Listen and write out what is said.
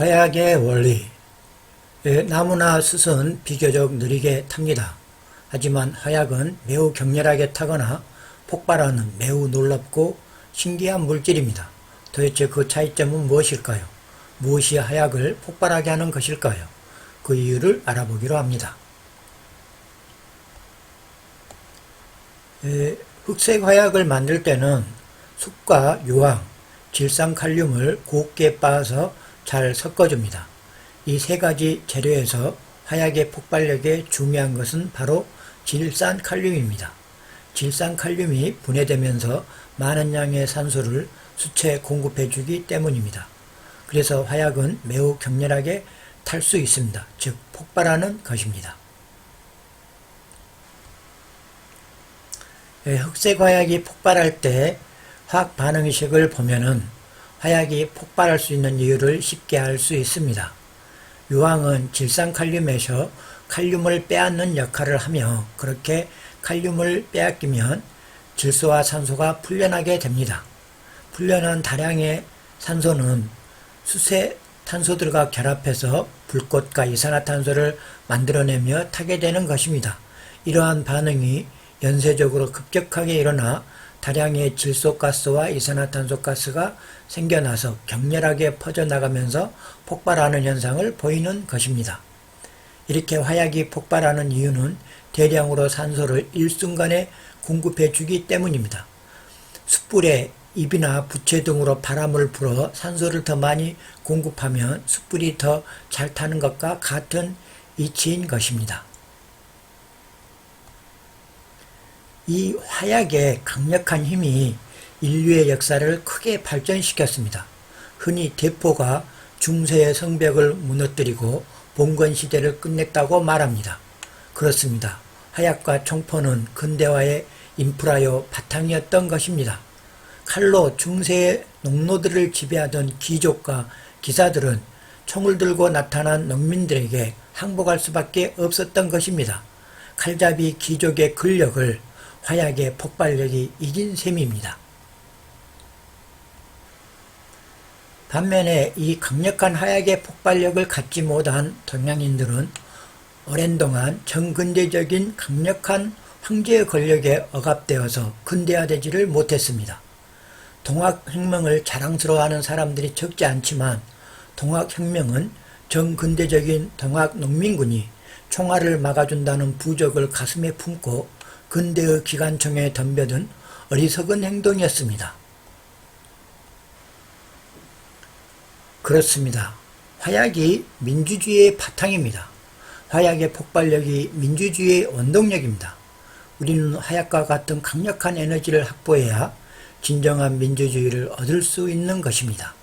화약의 원리. 예, 나무나 숯은 비교적 느리게 탑니다. 하지만 화약은 매우 격렬하게 타거나 폭발하는 매우 놀랍고 신기한 물질입니다. 도대체 그 차이점은 무엇일까요? 무엇이 화약을 폭발하게 하는 것일까요? 그 이유를 알아보기로 합니다. 에, 흑색 화약을 만들 때는 숯과 유황, 질산칼륨을 곱게 빻아서 잘 섞어줍니다. 이 세 가지 재료에서 화약의 폭발력에 중요한 것은 바로 질산 칼륨입니다. 질산 칼륨이 분해되면서 많은 양의 산소를 수체에 공급해주기 때문입니다. 그래서 화약은 매우 격렬하게 탈 수 있습니다. 즉 폭발하는 것입니다. 예, 흑색 화약이 폭발할 때 화학 반응식을 보면은 화약이 폭발할 수 있는 이유를 쉽게 알 수 있습니다. 유황은 질산칼륨에서 칼륨을 빼앗는 역할을 하며 그렇게 칼륨을 빼앗기면 질소와 산소가 풀려나게 됩니다. 풀려난 다량의 산소는 수세 탄소들과 결합해서 불꽃과 이산화탄소를 만들어내며 타게 되는 것입니다. 이러한 반응이 연쇄적으로 급격하게 일어나 다량의 질소가스와 이산화탄소가스가 생겨나서 격렬하게 퍼져나가면서 폭발하는 현상을 보이는 것입니다. 이렇게 화약이 폭발하는 이유는 대량으로 산소를 일순간에 공급해 주기 때문입니다. 숯불에 잎이나 부채 등으로 바람을 불어 산소를 더 많이 공급하면 숯불이 더 잘 타는 것과 같은 이치인 것입니다. 이 화약의 강력한 힘이 인류의 역사를 크게 발전시켰습니다. 흔히 대포가 중세의 성벽을 무너뜨리고 봉건 시대를 끝냈다고 말합니다. 그렇습니다. 화약과 총포는 근대화의 인프라요 바탕이었던 것입니다. 칼로 중세의 농노들을 지배하던 귀족과 기사들은 총을 들고 나타난 농민들에게 항복할 수밖에 없었던 것입니다. 칼잡이 귀족의 근력을 화약의 폭발력이 이긴 셈입니다. 반면에 이 강력한 화약의 폭발력을 갖지 못한 동양인들은 오랜 동안 정근대적인 강력한 황제의 권력에 억압되어서 근대화되지를 못했습니다. 동학혁명을 자랑스러워하는 사람들이 적지 않지만 동학혁명은 정근대적인 동학농민군이 총알을 막아준다는 부적을 가슴에 품고 근대의 기관총에 덤벼든 어리석은 행동이었습니다. 그렇습니다. 화약이 민주주의의 바탕입니다. 화약의 폭발력이 민주주의의 원동력입니다. 우리는 화약과 같은 강력한 에너지를 확보해야 진정한 민주주의를 얻을 수 있는 것입니다.